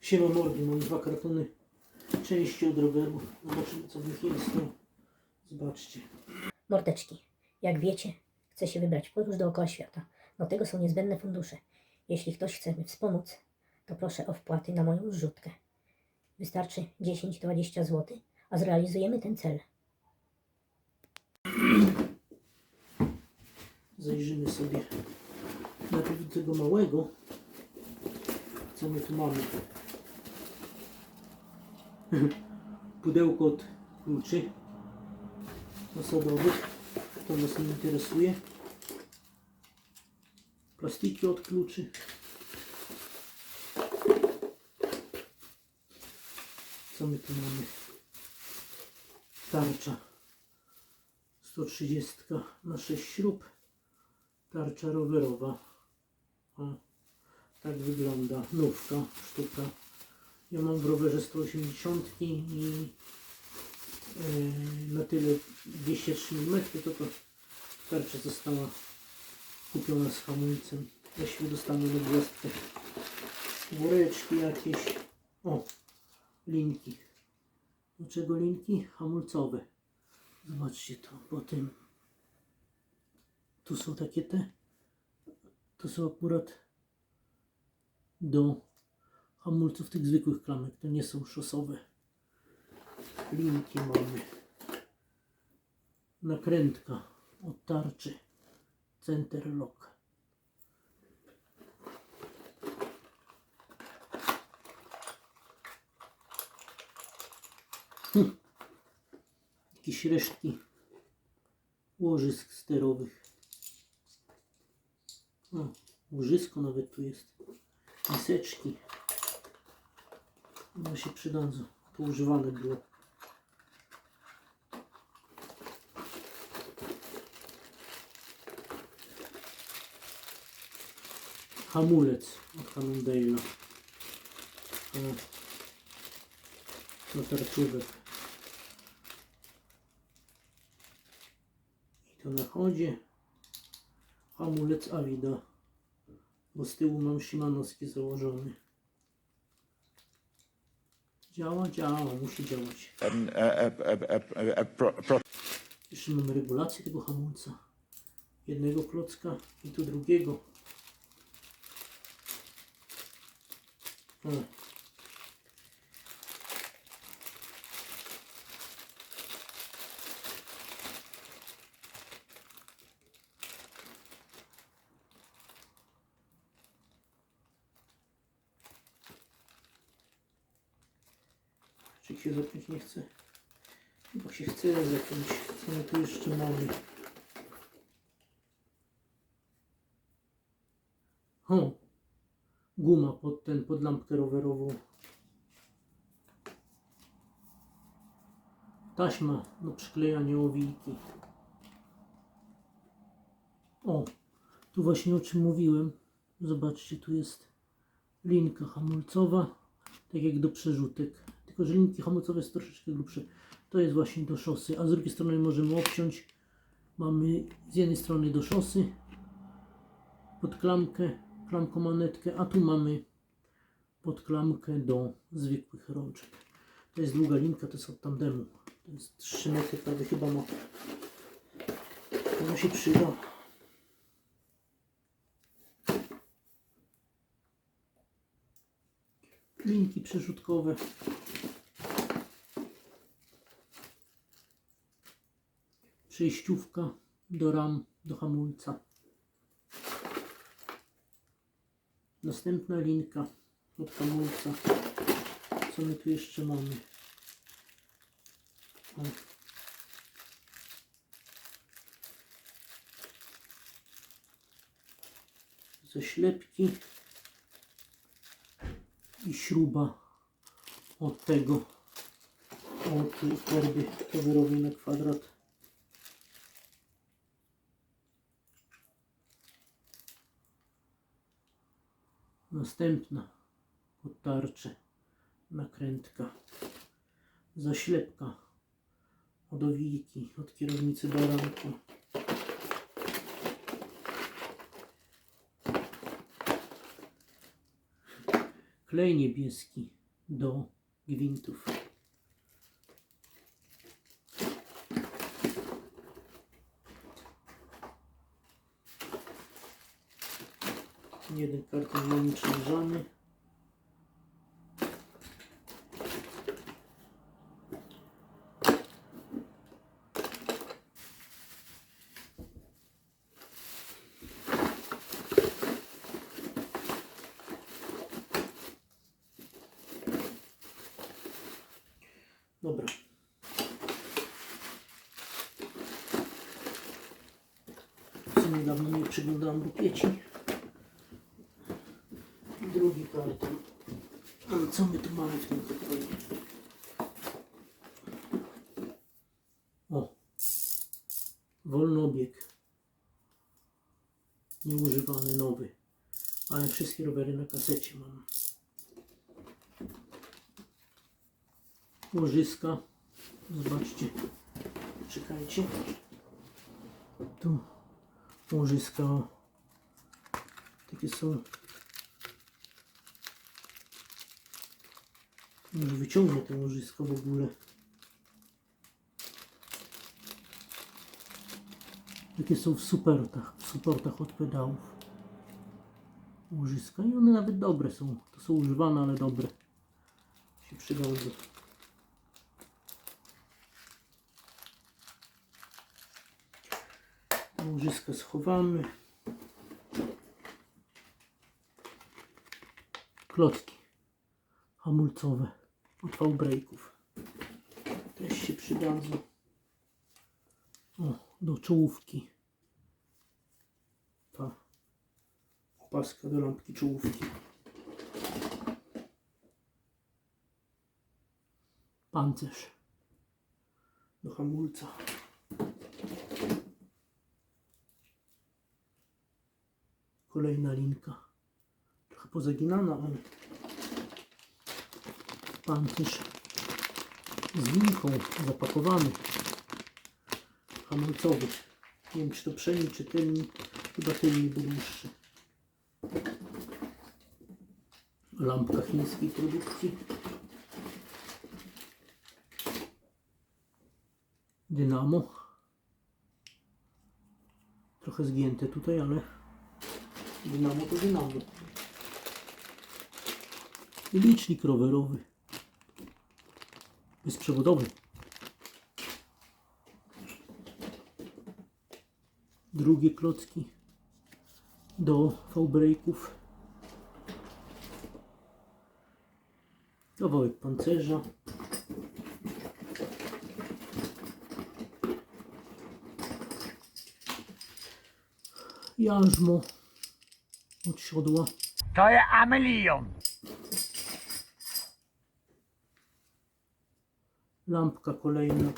Siema mordy, mam dwa kartony części od roweru. Zobaczymy co w nich jest. No. Zobaczcie. Mordeczki, jak wiecie, chcę się wybrać w podróż dookoła świata. Do tego są niezbędne fundusze. Jeśli ktoś chce mi wspomóc, to proszę o wpłaty na moją zrzutkę. Wystarczy 10-20 zł, a zrealizujemy ten cel. Zajrzymy sobie najpierw do tego małego. Co my tu mamy? Pudełko od kluczy osadowych. To nas nie interesuje. Plastiki od kluczy. Co my tu mamy? Tarcza 130 na 6 śrub. Tarcza rowerowa. Tak wygląda. Nówka, sztuka. Ja mam w rowerze 180 i yy, na tyle 203 mm to to tarcza została kupiona z hamulcem. Właściwie dostanę na gwiazdkę. Woreczki jakieś. O, linki. Do czego linki? Hamulcowe. Zobaczcie to, po tym. Tu są takie te. To są akurat do hamulców tych zwykłych klamek. To nie są szosowe. Linki mamy. Nakrętka od tarczy. Center lock. Hm. Jakieś resztki łożysk sterowych. O, łożysko nawet tu jest. Miseczki. One się przydadzą. To używane było. Hamulec od Cannondale'a. Do tarczówek. I to na chodzie hamulec Avida, bo z tyłu mam Shimanowski założony. Działa, działa, musi działać. a pro, pro, Jeszcze mamy regulację tego hamulca. Jednego klocka i tu drugiego. Czy się zapiąć nie chce? Chyba się chce zapiąć. Co my tu jeszcze mamy? O! Guma pod ten, pod lampkę rowerową. Taśma do przyklejania owijki. O! Tu właśnie o czym mówiłem. Zobaczcie, tu jest linka hamulcowa, tak jak do przerzutek. Tylko, że linki hamulcowe jest troszeczkę grubsze. To jest właśnie do szosy, a z drugiej strony możemy obciąć. Mamy z jednej strony do szosy, pod klamkę, klamkomanetkę, a tu mamy pod klamkę do zwykłych rączek. To jest długa linka, to jest od tandemu. To jest 3 metry, prawie chyba ma. Ona się przyda. Linki przerzutkowe. Przejściówka do ram, do hamulca. Następna linka od hamulca. Co my tu jeszcze mamy? O. Zaślepki i śruba od tego od torby rowerowej na kwadrat. Następna od tarczy nakrętka. Zaślepka od owijki, od kierownicy baranku. klej niebieski do gwintów. Jeden karton mamy grzany. Dobra. W sumie dawno nie przyglądałem do pieci. Drugi karton. Ale co my tu mamy w tym kartonie? O. Wolnobieg. Nieużywany, nowy. Ale wszystkie rowery na kasecie mam. łożyska. Zobaczcie. Czekajcie. Tu łożyska. Takie są. Może wyciągnę te łożysko w ogóle. Takie są w supertach, w supportach od pedałów. Łożyska i one nawet dobre są. To są używane, ale dobre. Się przydadzą. Łożyska schowamy. Klocki hamulcowe od V-brake'ów. Też się przydadzą. O, do czołówki. Ta opaska do lampki czołówki. Pancerz do hamulca. Kolejna linka. Trochę pozaginana, ale pancerz z linką zapakowany. Hamulcowy. Nie wiem czy to przedni, czy tylni. Chyba tylni był dłuższy. Lampka chińskiej produkcji. Dynamo. Trochę zgięte tutaj, ale Dynamo to dynamo. Licznik rowerowy. Bezprzewodowy. Drugie klocki do V-brake'ów. Kawałek pancerza. Jarzmo od siodła. To jest Amelion. Lampka kolejna.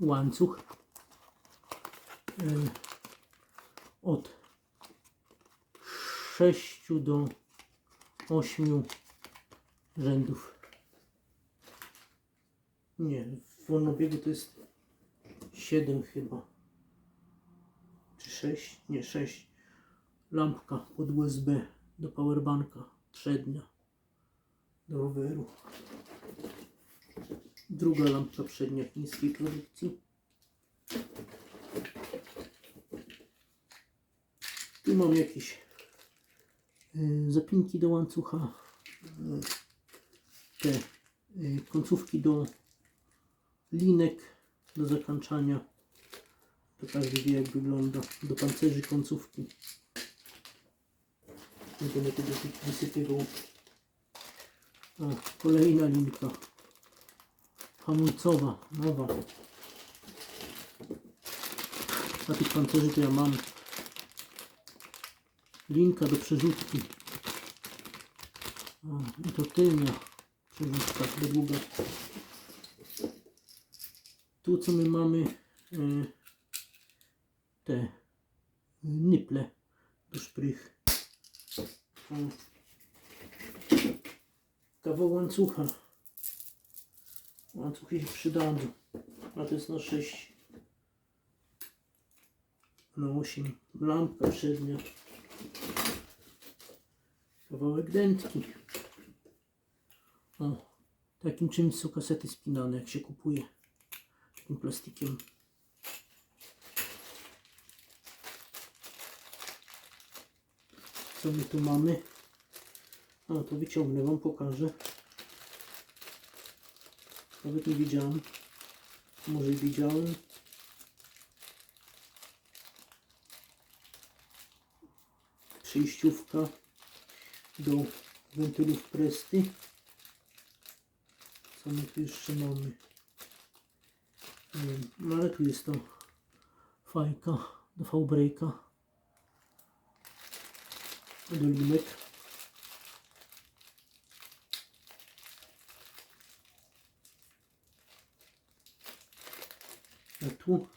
Łańcuch. Od 6 do 8 rzędów. Nie, w wolnobiegu to jest 7 chyba. Czy 6? Nie, 6. Lampka pod USB do powerbanka przednia do roweru. Druga lampka przednia chińskiej produkcji. Tu mam jakieś y, zapinki do łańcucha. y, Te y, końcówki do linek do zakończania. To każdy wie jak wygląda. Do pancerzy końcówki. Nie będę tego wysypywał. O, kolejna linka. Hamulcowa, nowa. A tych pancerzy to ja mam. Linka do przerzutki. O, I to tylnia przerzutka długa. Tu co my mamy e, te e, nyple do szprych. O kawał łańcucha. Łańcuchy się przydadzą. A to jest na 6. Na 8. Lampka przednia. Kawałek dętki. O, takim czymś są kasety spinane, jak się kupuje. Takim plastikiem. Co my tu mamy? A, to wyciągnę, wam pokażę. Nawet nie widziałem. Może widziałem. Przejściówka do wentylów Presty. Co my tu jeszcze mamy? Nie wiem, no ale tu jest to fajka do V-breaka. Do limek. Tu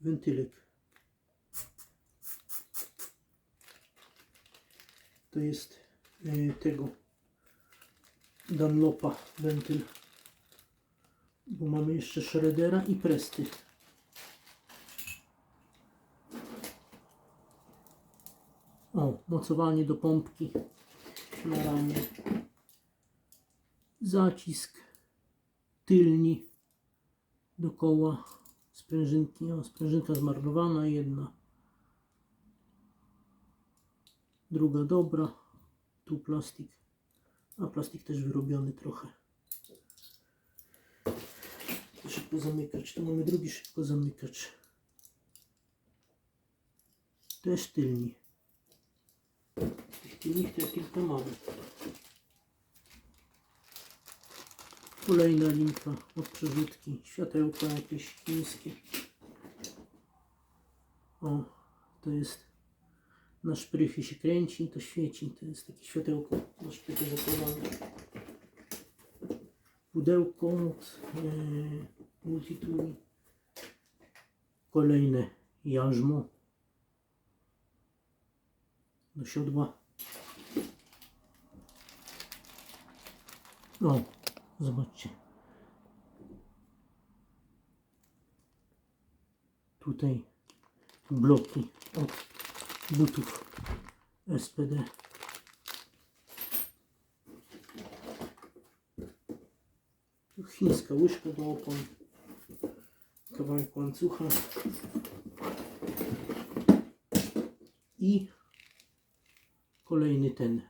wentylek. To jest e, tego Dunlopa wentyl. Bo mamy jeszcze Shreddera i Presty. O, mocowanie do pompki na ramię. Zacisk tylni do koła sprężynki. O, sprężynka zmarnowana jedna. Druga dobra. Tu plastik. A plastik też wyrobiony trochę. Szybko zamykacz. Tu mamy drugi szybko zamykacz. Też tylni. Tych tylnych to ja kilka mamy. Kolejna linka od przerzutki. Światełka jakieś chińskie. O, to jest na szpryfie się kręci, to świeci. To jest takie światełko na szpryfie zakładane. Pudełko od e, Multitool. Kolejne jarzmo do siodła. O, zobaczcie. Tutaj bloki od butów SPD. Chińska łyżka do opon. Kawałek łańcucha. I kolejny ten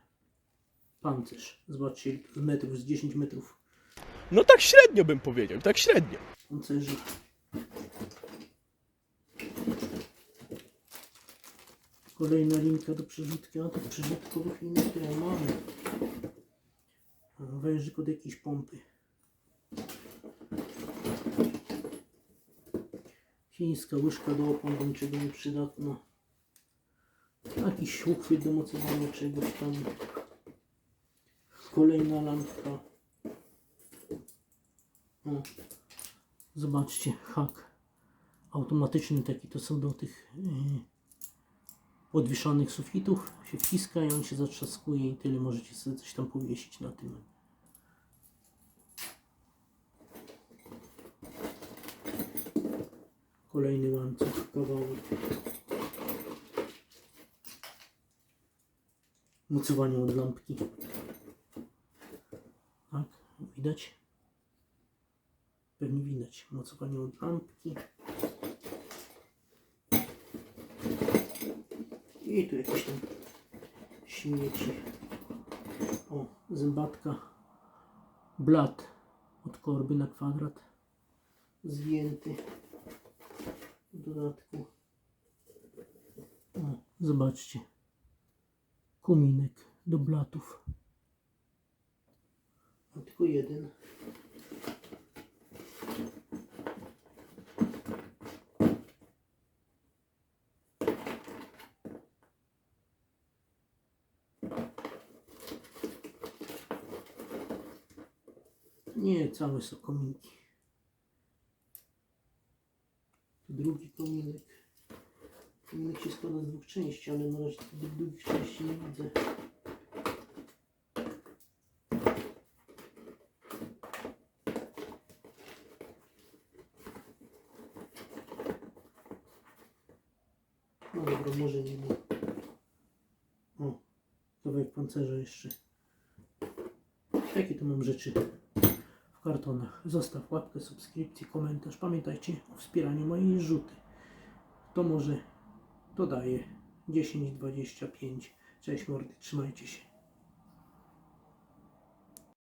pancerz. Zobaczcie, z metrów, z 10 metrów No tak średnio bym powiedział, tak średnio. Kolejna linka do przerzutki, a tych przerzutkowych linek ja mamy. Wężyk od jakiejś pompy. Chińska łyżka do opon do niczego nieprzydatna. Jakiś uchwyt do mocowania czegoś tam. Kolejna lampka. Zobaczcie, hak automatyczny taki to są do tych yy, podwieszanych sufitów. Się wciska i on się zatrzaskuje i tyle możecie sobie coś tam powiesić na tym. Kolejny łańcuch, kawałek. Mocowanie od lampki. Tak, widać? Pewnie widać mocowanie od lampki. I tu jakieś tam śmieci. O, zębatka. Blat od korby na kwadrat. Zgięty. W dodatku. O, zobaczcie. Kominek do blatów. A tylko jeden. Nie, całe są kominki. Tu drugi kominek. Kominek się składa z dwóch części, ale na razie tych drugich części nie widzę. No dobra, może nie ma. O, kawałek pancerza jeszcze. Jakie tu mam rzeczy kartonach? Zostaw łapkę, subskrypcję, komentarz. Pamiętajcie o wspieraniu mojej rzuty. To może dodaję 10, 25. Cześć mordy, trzymajcie się.